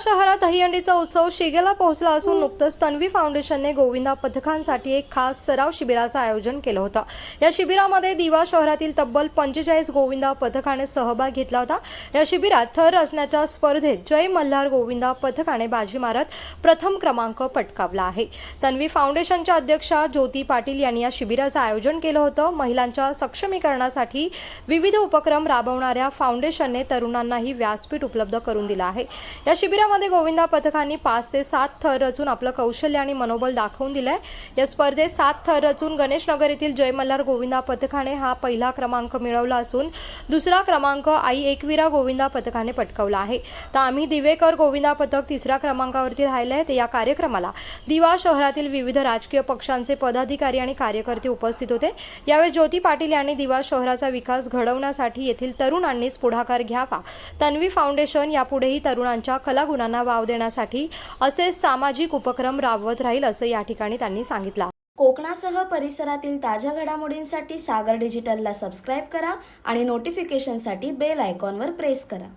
शहरात दहीहंडीचा उत्सव शिगेला पोहोचला असून नुकतंच तन्वी फाउंडेशनने गोविंदा पथकांसाठी एक खास सराव शिबिराचं आयोजन केलं होतं. या शिबिरामध्ये दिवा शहरातील तब्बल पंचेचाळीस गोविंदा पथकाने सहभाग घेतला होता. या शिबिरात थर असण्याच्या स्पर्धेत जय मल्हार गोविंदा पथकाने बाजी मारत प्रथम क्रमांक पटकावला आहे. तन्वी फाउंडेशनच्या अध्यक्षा ज्योती पाटील यांनी या शिबिराचं आयोजन केलं होतं. महिलांच्या सक्षमीकरणासाठी विविध उपक्रम राबवणाऱ्या फाउंडेशनने तरुणांनाही व्यासपीठ उपलब्ध करून दिलं आहे. या शिबिरामध्ये गोविंदा पथकांनी पाच ते सात थर रचून आपलं कौशल्य आणि मनोबल दाखवून दिलंय. या स्पर्धेत सात थर रचून गणेशनगर येथील जय मल्हार गोविंदा पथकाने हा पहिला क्रमांक मिळवला असून दुसरा क्रमांक आई एकवीरा गोविंदा पथकाने पटकवला आहे. तर आम्ही दिवेकर गोविंदा पथक तिसऱ्या क्रमांकावरती राहिले आहेत या कार्यक्रमाला दिवा शहरातील विविध राजकीय पक्षांचे पदाधिकारी आणि कार्यकर्ते उपस्थित होते. यावेळी ज्योती पाटील यांनी दिवा शहराचा विकास घडवण्यासाठी येथील तरुणांनीच पुढाकार घ्यावा. तन्वी फाउंडेशन यापुढेही तरुणांच्या गुणांना वाव देण्यासाठी असे सामाजिक उपक्रम राबवत राहील असं या ठिकाणी त्यांनी सांगितलं. कोकणासह परिसरातील ताज्या घडामोडींसाठी सागर डिजिटलला सबस्क्राईब करा आणि नोटिफिकेशनसाठी बेल आयकॉनवर प्रेस करा.